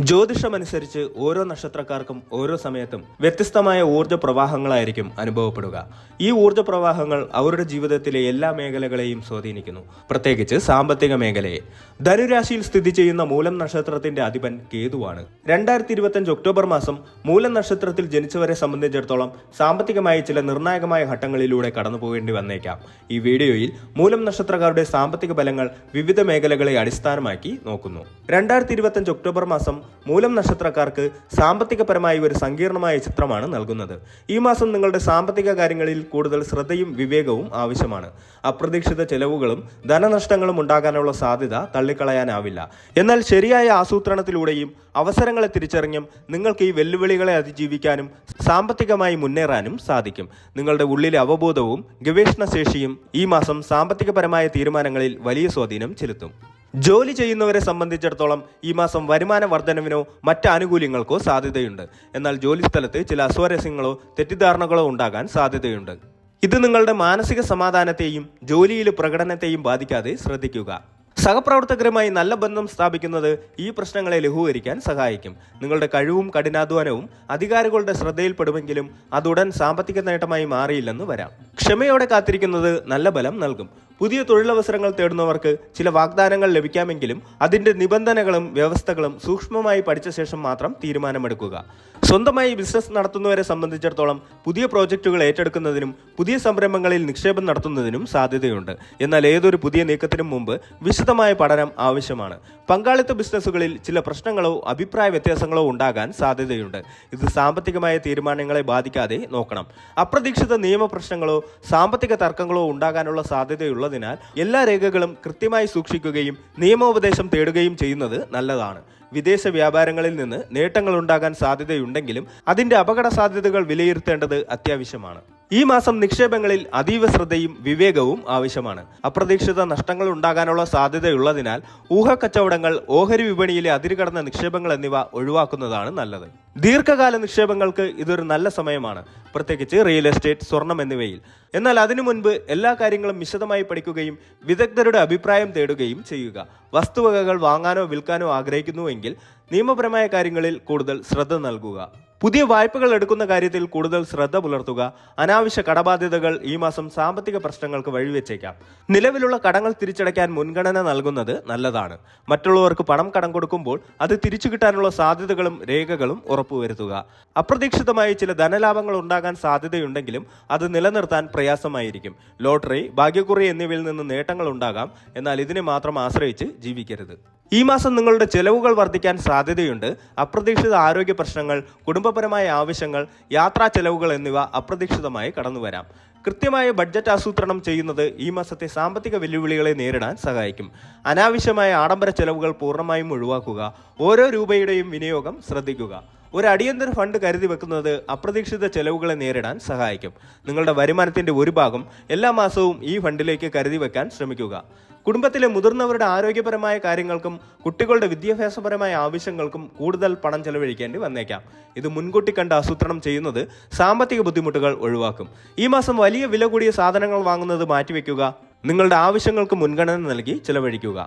ജ്യോതിഷമനുസരിച്ച് ഓരോ നക്ഷത്രക്കാർക്കും ഓരോ സമയത്തും വ്യത്യസ്തമായ ഊർജ പ്രവാഹങ്ങളായിരിക്കും അനുഭവപ്പെടുക. ഈ ഊർജ പ്രവാഹങ്ങൾ അവരുടെ ജീവിതത്തിലെ എല്ലാ മേഖലകളെയും സ്വാധീനിക്കുന്നു. പ്രത്യേകിച്ച് സാമ്പത്തിക മേഖലയെ. ധനുരാശിയിൽ സ്ഥിതി ചെയ്യുന്ന മൂലം നക്ഷത്രത്തിന്റെ അധിപൻ കേതുവാണ്. രണ്ടായിരത്തി ഇരുപത്തിയഞ്ച് ഒക്ടോബർ മാസം മൂലം നക്ഷത്രത്തിൽ ജനിച്ചവരെ സംബന്ധിച്ചിടത്തോളം സാമ്പത്തികമായി ചില നിർണായകമായ ഘട്ടങ്ങളിലൂടെ കടന്നു പോകേണ്ടി വന്നേക്കാം. ഈ വീഡിയോയിൽ മൂലം നക്ഷത്രക്കാരുടെ സാമ്പത്തിക ഫലങ്ങൾ വിവിധ മേഖലകളെ അടിസ്ഥാനമാക്കി നോക്കുന്നു. രണ്ടായിരത്തി ഇരുപത്തിയഞ്ച് ഒക്ടോബർ മാസം മൂലം നക്ഷത്രക്കാർക്ക് സാമ്പത്തികപരമായി ഒരു സങ്കീർണമായ ചിത്രമാണ് നൽകുന്നത്. ഈ മാസം നിങ്ങളുടെ സാമ്പത്തിക കാര്യങ്ങളിൽ കൂടുതൽ ശ്രദ്ധയും വിവേകവും ആവശ്യമാണ്. അപ്രതീക്ഷിത ചെലവുകളും ധനനഷ്ടങ്ങളും ഉണ്ടാകാനുള്ള സാധ്യത തള്ളിക്കളയാനാവില്ല. എന്നാൽ ശരിയായ ആസൂത്രണത്തിലൂടെയും അവസരങ്ങളെ തിരിച്ചറിഞ്ഞും നിങ്ങൾക്ക് ഈ വെല്ലുവിളികളെ അതിജീവിക്കാനും സാമ്പത്തികമായി മുന്നേറാനും സാധിക്കും. നിങ്ങളുടെ ഉള്ളിലെ അവബോധവും ഗവേഷണശേഷിയും ഈ മാസം സാമ്പത്തികപരമായ തീരുമാനങ്ങളിൽ വലിയ സ്വാധീനം ചെലുത്തും. ജോലി ചെയ്യുന്നവരെ സംബന്ധിച്ചിടത്തോളം ഈ മാസം വരുമാന വർധനവിനോ മറ്റ് ആനുകൂല്യങ്ങൾക്കോ സാധ്യതയുണ്ട്. എന്നാൽ ജോലി സ്ഥലത്ത് ചില അസ്വാരസ്യങ്ങളോ തെറ്റിദ്ധാരണകളോ ഉണ്ടാകാൻ സാധ്യതയുണ്ട്. ഇത് നിങ്ങളുടെ മാനസിക സമാധാനത്തെയും ജോലിയിലെ പ്രകടനത്തെയും ബാധിക്കാതെ ശ്രദ്ധിക്കുക. സഹപ്രവർത്തകരുമായി നല്ല ബന്ധം സ്ഥാപിക്കുന്നത് ഈ പ്രശ്നങ്ങളെ ലഘൂകരിക്കാൻ സഹായിക്കും. നിങ്ങളുടെ കഴിവും കഠിനാധ്വാനവും അധികാരികളുടെ ശ്രദ്ധയിൽപ്പെടുമെങ്കിലും അതുടൻ സാമ്പത്തിക നേട്ടമായി മാറിയില്ലെന്ന് വരാം. ക്ഷമയോടെ കാത്തിരിക്കുന്നത് നല്ല ബലം നൽകും. പുതിയ തൊഴിലവസരങ്ങൾ തേടുന്നവർക്ക് ചില വാഗ്ദാനങ്ങൾ ലഭിക്കാമെങ്കിലും അതിന്റെ നിബന്ധനകളും വ്യവസ്ഥകളും സൂക്ഷ്മമായി പഠിച്ച ശേഷം മാത്രം തീരുമാനമെടുക്കുക. സ്വന്തമായി ബിസിനസ് നടത്തുന്നവരെ സംബന്ധിച്ചിടത്തോളം പുതിയ പ്രോജക്റ്റുകൾ ഏറ്റെടുക്കുന്നതിനും പുതിയ സംരംഭങ്ങളിൽ നിക്ഷേപം നടത്തുന്നതിനും സാധ്യതയുണ്ട്. എന്നാൽ ഏതൊരു പുതിയ നീക്കത്തിനും മുമ്പ് വിശദമായ പഠനം ആവശ്യമാണ്. പങ്കാളിത്ത ബിസിനസ്സുകളിൽ ചില പ്രശ്നങ്ങളോ അഭിപ്രായ വ്യത്യാസങ്ങളോ ഉണ്ടാകാൻ സാധ്യതയുണ്ട്. ഇത് സാമ്പത്തികമായ തീരുമാനങ്ങളെ ബാധിക്കാതെ നോക്കണം. അപ്രതീക്ഷിത നിയമപ്രശ്നങ്ങളോ സാമ്പത്തിക തർക്കങ്ങളോ ഉണ്ടാകാനുള്ള സാധ്യതയുള്ളതിനാൽ എല്ലാ രേഖകളും കൃത്യമായി സൂക്ഷിക്കുകയും നിയമോപദേശം തേടുകയും ചെയ്യുന്നത് നല്ലതാണ്. വിദേശ വ്യാപാരങ്ങളിൽ നിന്ന് നേട്ടങ്ങൾ ഉണ്ടാകാൻ സാധ്യതയുണ്ടെങ്കിലും അതിന്റെ അപകട സാധ്യതകൾ വിലയിരുത്തേണ്ടത് അത്യാവശ്യമാണ്. ഈ മാസം നിക്ഷേപങ്ങളിൽ അതീവ ശ്രദ്ധയും വിവേകവും ആവശ്യമാണ്. അപ്രതീക്ഷിത നഷ്ടങ്ങൾ ഉണ്ടാകാനുള്ള സാധ്യതയുള്ളതിനാൽ ഊഹക്കച്ചവടങ്ങൾ ഓഹരി വിപണിയിലെ അതിരുകടന്ന നിക്ഷേപങ്ങൾ എന്നിവ ഒഴിവാക്കുന്നതാണ് നല്ലത്. ദീർഘകാല നിക്ഷേപങ്ങൾക്ക് ഇതൊരു നല്ല സമയമാണ്. പ്രത്യേകിച്ച് റിയൽ എസ്റ്റേറ്റ് സ്വർണം എന്നിവയിൽ. എന്നാൽ അതിനു മുൻപ് എല്ലാ കാര്യങ്ങളും വിശദമായി പഠിക്കുകയും വിദഗ്ധരുടെ അഭിപ്രായം തേടുകയും ചെയ്യുക. വസ്തുവകകൾ വാങ്ങാനോ വിൽക്കാനോ ആഗ്രഹിക്കുന്നുവെങ്കിൽ നിയമപരമായ കാര്യങ്ങളിൽ കൂടുതൽ ശ്രദ്ധ നൽകുക. പുതിയ വായ്പകൾ എടുക്കുന്ന കാര്യത്തിൽ കൂടുതൽ ശ്രദ്ധ പുലർത്തുക. അനാവശ്യ കടബാധ്യതകൾ ഈ മാസം സാമ്പത്തിക പ്രശ്നങ്ങൾക്ക് വഴിവെച്ചേക്കാം. നിലവിലുള്ള കടങ്ങൾ തിരിച്ചടയ്ക്കാൻ മുൻഗണന നൽകുന്നത് നല്ലതാണ്. മറ്റുള്ളവർക്ക് പണം കടം കൊടുക്കുമ്പോൾ അത് തിരിച്ചു കിട്ടാനുള്ള സാധ്യതകളും രേഖകളും ഉറപ്പുവരുത്തുക. അപ്രതീക്ഷിതമായി ചില ധനലാഭങ്ങൾ ഉണ്ടാകാൻ സാധ്യതയുണ്ടെങ്കിലും അത് നിലനിർത്താൻ പ്രയാസമായിരിക്കും. ലോട്ടറി ഭാഗ്യക്കുറി എന്നിവയിൽ നിന്ന് നേട്ടങ്ങൾ ഉണ്ടാകാം. എന്നാൽ ഇതിനെ മാത്രം ആശ്രയിച്ച് ജീവിക്കരുത്. ഈ മാസം നിങ്ങളുടെ ചെലവുകൾ വർദ്ധിക്കാൻ സാധ്യതയുണ്ട്. അപ്രതീക്ഷിത ആരോഗ്യ പ്രശ്നങ്ങൾ കുടുംബപരമായ ആവശ്യങ്ങൾ യാത്രാ ചെലവുകൾ എന്നിവ അപ്രതീക്ഷിതമായി കടന്നുവരാം. കൃത്യമായ ബഡ്ജറ്റ് ആസൂത്രണം ചെയ്യുന്നത് ഈ മാസത്തെ സാമ്പത്തിക വെല്ലുവിളികളെ നേരിടാൻ സഹായിക്കും. അനാവശ്യമായ ആഡംബര ചെലവുകൾ പൂർണമായും ഒഴിവാക്കുക ഓരോ രൂപയുടെയും വിനിയോഗം ശ്രദ്ധിക്കുക. ഒരു അടിയന്തര ഫണ്ട് കരുതി വെക്കുന്നത് അപ്രതീക്ഷിത ചെലവുകളെ നേരിടാൻ സഹായിക്കും. നിങ്ങളുടെ വരുമാനത്തിന്റെ ഒരു ഭാഗം എല്ലാ മാസവും ഈ ഫണ്ടിലേക്ക് കരുതി വെക്കാൻ ശ്രമിക്കുക. കുടുംബത്തിലെ മുതിർന്നവരുടെ ആരോഗ്യപരമായ കാര്യങ്ങൾക്കും കുട്ടികളുടെ വിദ്യാഭ്യാസപരമായ ആവശ്യങ്ങൾക്കും കൂടുതൽ പണം ചെലവഴിക്കേണ്ടി വന്നേക്കാം. ഇത് മുൻകൂട്ടി കണ്ട് ആസൂത്രണം ചെയ്യുന്നത് സാമ്പത്തിക ബുദ്ധിമുട്ടുകൾ ഒഴിവാക്കും. ഈ മാസം വലിയ വില കൂടിയ സാധനങ്ങൾ വാങ്ങുന്നത് മാറ്റിവെക്കുക നിങ്ങളുടെ ആവശ്യങ്ങൾക്ക് മുൻഗണന നൽകി ചെലവഴിക്കുക.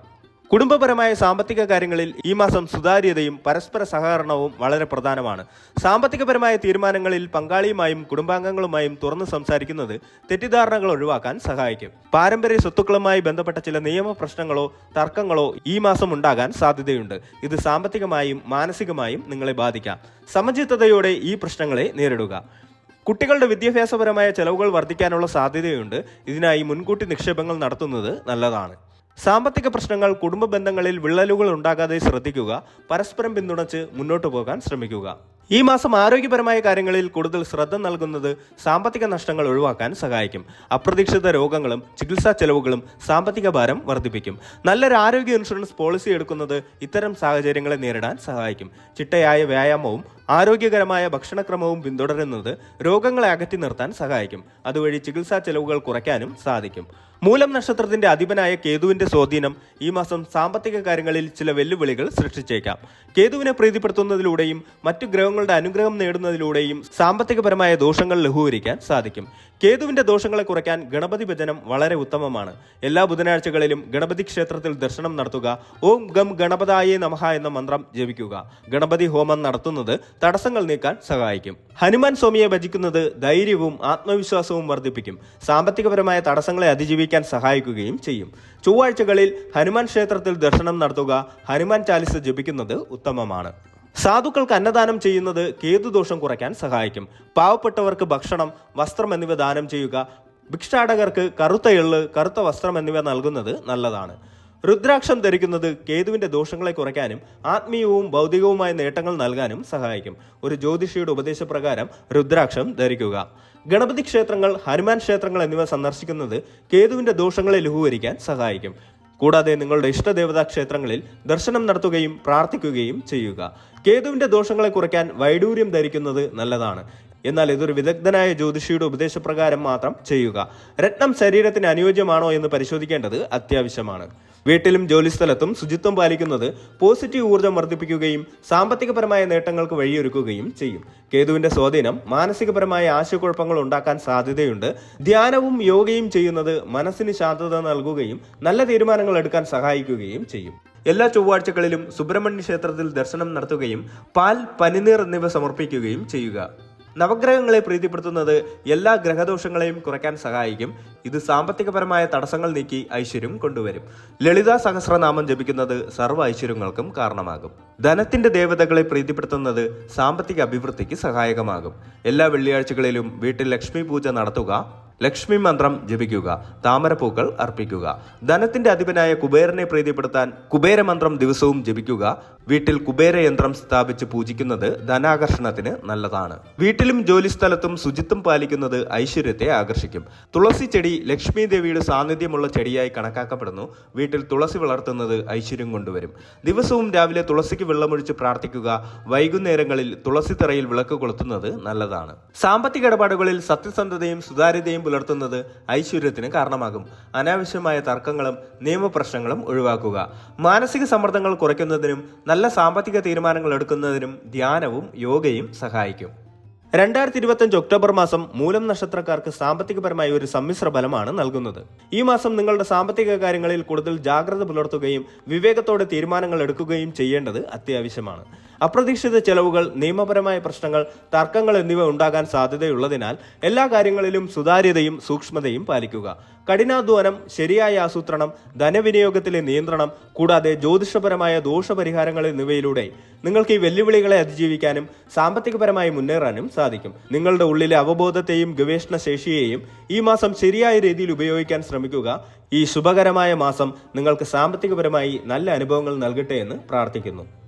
കുടുംബപരമായ സാമ്പത്തിക കാര്യങ്ങളിൽ ഈ മാസം സുതാര്യതയും പരസ്പര സഹകരണവും വളരെ പ്രധാനമാണ്. സാമ്പത്തികപരമായ തീരുമാനങ്ങളിൽ പങ്കാളിയുമായും കുടുംബാംഗങ്ങളുമായും തുറന്നു സംസാരിക്കുന്നത് തെറ്റിദ്ധാരണകൾ ഒഴിവാക്കാൻ സഹായിക്കും. പാരമ്പര്യ സ്വത്തുക്കളുമായി ബന്ധപ്പെട്ട ചില നിയമ പ്രശ്നങ്ങളോ തർക്കങ്ങളോ ഈ മാസം ഉണ്ടാകാൻ സാധ്യതയുണ്ട്. ഇത് സാമ്പത്തികമായും മാനസികമായും നിങ്ങളെ ബാധിക്കാം. സമചിത്തതയോടെ ഈ പ്രശ്നങ്ങളെ നേരിടുക. കുട്ടികളുടെ വിദ്യാഭ്യാസപരമായ ചെലവുകൾ വർദ്ധിക്കാനുള്ള സാധ്യതയുണ്ട്. ഇതിനായി മുൻകൂട്ടി നിക്ഷേപങ്ങൾ നടത്തുന്നത് നല്ലതാണ്. സാമ്പത്തിക പ്രശ്നങ്ങൾ കുടുംബ ബന്ധങ്ങളിൽ വിള്ളലുകൾ ഉണ്ടാകാതെ ശ്രദ്ധിക്കുക പരസ്പരം പിന്തുണച്ച് മുന്നോട്ട് പോകാൻ ശ്രമിക്കുക. ഈ മാസം ആരോഗ്യപരമായ കാര്യങ്ങളിൽ കൂടുതൽ ശ്രദ്ധ നൽകുന്നത് സാമ്പത്തിക നഷ്ടങ്ങൾ ഒഴിവാക്കാൻ സഹായിക്കും. അപ്രതീക്ഷിത രോഗങ്ങളും ചികിത്സാ ചെലവുകളും സാമ്പത്തിക ഭാരം വർദ്ധിപ്പിക്കും. നല്ലൊരു ആരോഗ്യ ഇൻഷുറൻസ് പോളിസി എടുക്കുന്നത് ഇത്തരം സാഹചര്യങ്ങളെ നേരിടാൻ സഹായിക്കും. ചിട്ടയായ വ്യായാമവും ആരോഗ്യകരമായ ഭക്ഷണക്രമവും പിന്തുടരുന്നത് രോഗങ്ങളെ അകറ്റി നിർത്താൻ സഹായിക്കും. അതുവഴി ചികിത്സാ ചെലവുകൾ കുറയ്ക്കാനും സാധിക്കും. മൂലം നക്ഷത്രത്തിന്റെ അധിപനായ കേതുവിന്റെ സ്വാധീനം ഈ മാസം സാമ്പത്തിക കാര്യങ്ങളിൽ ചില വെല്ലുവിളികൾ സൃഷ്ടിച്ചേക്കാം. കേതുവിനെ പ്രീതിപ്പെടുത്തുന്നതിലൂടെയും മറ്റു ഗ്രഹങ്ങളുടെ അനുഗ്രഹം നേടുന്നതിലൂടെയും സാമ്പത്തികപരമായ ദോഷങ്ങൾ ലഘൂകരിക്കാൻ സാധിക്കും. കേതുവിന്റെ ദോഷങ്ങളെ കുറയ്ക്കാൻ ഗണപതി ഭജനം വളരെ ഉത്തമമാണ്. എല്ലാ ബുധനാഴ്ചകളിലും ഗണപതി ക്ഷേത്രത്തിൽ ദർശനം നടത്തുക. ഓം ഗം ഗണപതായേ നമഹ എന്ന മന്ത്രം ജപിക്കുക. ഗണപതി ഹോമം നടത്തുന്നത് തടസ്സങ്ങൾ നീക്കാൻ സഹായിക്കും. ഹനുമാൻ സ്വാമിയെ ഭജിക്കുന്നത് ധൈര്യവും ആത്മവിശ്വാസവും വർദ്ധിപ്പിക്കും. സാമ്പത്തികപരമായ തടസ്സങ്ങളെ അതിജീവിക്കാൻ സഹായിക്കുകയും ചെയ്യും. ചൊവ്വാഴ്ചകളിൽ ഹനുമാൻ ക്ഷേത്രത്തിൽ ദർശനം നടത്തുക ഹനുമാൻ ചാലിസ ജപിക്കുന്നത് ഉത്തമമാണ്. സാധുക്കൾക്ക് അന്നദാനം ചെയ്യുന്നത് കേതുദോഷം കുറയ്ക്കാൻ സഹായിക്കും. പാവപ്പെട്ടവർക്ക് ഭക്ഷണം വസ്ത്രം എന്നിവ ദാനം ചെയ്യുക ഭിക്ഷാടകർക്ക് കറുത്ത എള്ള് കറുത്ത വസ്ത്രം എന്നിവ നൽകുന്നത് നല്ലതാണ്. രുദ്രാക്ഷം ധരിക്കുന്നത് കേതുവിന്റെ ദോഷങ്ങളെ കുറയ്ക്കാനും ആത്മീയവും ഭൗതികവുമായ നേട്ടങ്ങൾ നൽകാനും സഹായിക്കും. ഒരു ജ്യോതിഷിയുടെ ഉപദേശപ്രകാരം രുദ്രാക്ഷം ധരിക്കുക. ഗണപതി ക്ഷേത്രങ്ങൾ ഹനുമാൻ ക്ഷേത്രങ്ങൾ എന്നിവ സന്ദർശിക്കുന്നത് കേതുവിന്റെ ദോഷങ്ങളെ ലഘൂകരിക്കാൻ സഹായിക്കും. കൂടാതെ നിങ്ങളുടെ ഇഷ്ടദേവതാ ക്ഷേത്രങ്ങളിൽ ദർശനം നടത്തുകയും പ്രാർത്ഥിക്കുകയും ചെയ്യുക. കേതുവിന്റെ ദോഷങ്ങളെ കുറയ്ക്കാൻ വൈഡൂര്യം ധരിക്കുന്നത് നല്ലതാണ്. എന്നാൽ ഇതൊരു വിദഗ്ധനായ ജ്യോതിഷിയുടെ ഉപദേശപ്രകാരം മാത്രം ചെയ്യുക. രത്നം ശരീരത്തിന് അനുയോജ്യമാണോ എന്ന് പരിശോധിക്കേണ്ടത് അത്യാവശ്യമാണ്. വീട്ടിലും ജോലിസ്ഥലത്തും ശുചിത്വം പാലിക്കുന്നത് പോസിറ്റീവ് ഊർജം വർദ്ധിപ്പിക്കുകയും സാമ്പത്തികപരമായ നേട്ടങ്ങൾക്ക് വഴിയൊരുക്കുകയും ചെയ്യും. കേതുവിന്റെ സ്വാധീനം മാനസികപരമായ ആശയക്കുഴപ്പങ്ങൾ ഉണ്ടാക്കാൻ സാധ്യതയുണ്ട്. ധ്യാനവും യോഗയും ചെയ്യുന്നത് മനസ്സിന് ശാന്തത നൽകുകയും നല്ല തീരുമാനങ്ങൾ എടുക്കാൻ സഹായിക്കുകയും ചെയ്യും. എല്ലാ ചൊവ്വാഴ്ചകളിലും സുബ്രഹ്മണ്യ ക്ഷേത്രത്തിൽ ദർശനം നടത്തുകയും പാൽ പനിനീർ എന്നിവ സമർപ്പിക്കുകയും ചെയ്യുക. നവഗ്രഹങ്ങളെ പ്രീതിപ്പെടുത്തുന്നത് എല്ലാ ഗ്രഹദോഷങ്ങളെയും കുറയ്ക്കാൻ സഹായിക്കും. ഇത് സാമ്പത്തികപരമായ തടസ്സങ്ങൾ നീക്കി ഐശ്വര്യം കൊണ്ടുവരും. ലളിതാ സഹസ്രനാമം ജപിക്കുന്നത് സർവ ഐശ്വര്യങ്ങൾക്കും കാരണമാകും. ധനത്തിന്റെ ദേവതകളെ പ്രീതിപ്പെടുത്തുന്നത് സാമ്പത്തിക അഭിവൃദ്ധിക്ക് സഹായകമാകും. എല്ലാ വെള്ളിയാഴ്ചകളിലും വീട്ടിൽ ലക്ഷ്മി പൂജ നടത്തുക ലക്ഷ്മി മന്ത്രം ജപിക്കുക താമരപ്പൂക്കൾ അർപ്പിക്കുക. ധനത്തിന്റെ അധിപനായ കുബേരനെ പ്രീതിപ്പെടുത്താൻ കുബേരമന്ത്രം ദിവസവും ജപിക്കുക വീട്ടിൽ കുബേര യന്ത്രം സ്ഥാപിച്ച് പൂജിക്കുന്നത് ധനാകർഷണത്തിന് നല്ലതാണ്. വീട്ടിലും ജോലിസ്ഥലത്തും ശുചിത്വം പാലിക്കുന്നത് ഐശ്വര്യത്തെ ആകർഷിക്കും. തുളസി ചെടി ലക്ഷ്മി ദേവിയുടെ സാന്നിധ്യമുള്ള ചെടിയായി കണക്കാക്കപ്പെടുന്നു. വീട്ടിൽ തുളസി വളർത്തുന്നത് ഐശ്വര്യം കൊണ്ടുവരും. ദിവസവും രാവിലെ തുളസിക്ക് വെള്ളമൊഴിച്ച് പ്രാർത്ഥിക്കുക വൈകുന്നേരങ്ങളിൽ തുളസി തറയിൽ വിളക്ക് കൊളുത്തുന്നത് നല്ലതാണ്. സാമ്പത്തിക ഇടപാടുകളിൽ സത്യസന്ധതയും സുതാര്യതയും പുലർത്തുന്നത് ഐശ്വര്യത്തിന് കാരണമാകും. അനാവശ്യമായ തർക്കങ്ങളും നിയമപ്രശ്നങ്ങളും ഒഴിവാക്കുക. മാനസിക സമ്മർദ്ദങ്ങൾ കുറയ്ക്കുന്നതിനും നല്ല സാമ്പത്തിക തീരുമാനങ്ങൾ എടുക്കുന്നതിനും ധ്യാനവും യോഗയും സഹായിക്കും. രണ്ടായിരത്തി ഇരുപത്തഞ്ച് ഒക്ടോബർ മാസം മൂലം നക്ഷത്രക്കാർക്ക് സാമ്പത്തികപരമായ ഒരു സമ്മിശ്ര ഫലമാണ് നൽകുന്നത്. ഈ മാസം നിങ്ങളുടെ സാമ്പത്തിക കാര്യങ്ങളിൽ കൂടുതൽ ജാഗ്രത പുലർത്തുകയും വിവേകത്തോടെ തീരുമാനങ്ങൾ എടുക്കുകയും ചെയ്യേണ്ടത് അത്യാവശ്യമാണ്. അപ്രതീക്ഷിത ചെലവുകൾ നിയമപരമായ പ്രശ്നങ്ങൾ തർക്കങ്ങൾ എന്നിവ ഉണ്ടാകാൻ സാധ്യതയുള്ളതിനാൽ എല്ലാ കാര്യങ്ങളിലും സുതാര്യതയും സൂക്ഷ്മതയും പാലിക്കുക. കഠിനാധ്വാനം ശരിയായ ആസൂത്രണം ധനവിനിയോഗത്തിലെ നിയന്ത്രണം കൂടാതെ ജ്യോതിഷപരമായ ദോഷപരിഹാരങ്ങൾ എന്നിവയിലൂടെ നിങ്ങൾക്ക് ഈ വെല്ലുവിളികളെ അതിജീവിക്കാനും സാമ്പത്തികപരമായി മുന്നേറാനും സാധിക്കും. നിങ്ങളുടെ ഉള്ളിലെ അവബോധത്തെയും ഗവേഷണ ശേഷിയെയും ഈ മാസം ശരിയായ രീതിയിൽ ഉപയോഗിക്കാൻ ശ്രമിക്കുക. ഈ ശുഭകരമായ മാസം നിങ്ങൾക്ക് സാമ്പത്തികപരമായി നല്ല അനുഭവങ്ങൾ നൽകട്ടെ എന്ന് പ്രാർത്ഥിക്കുന്നു.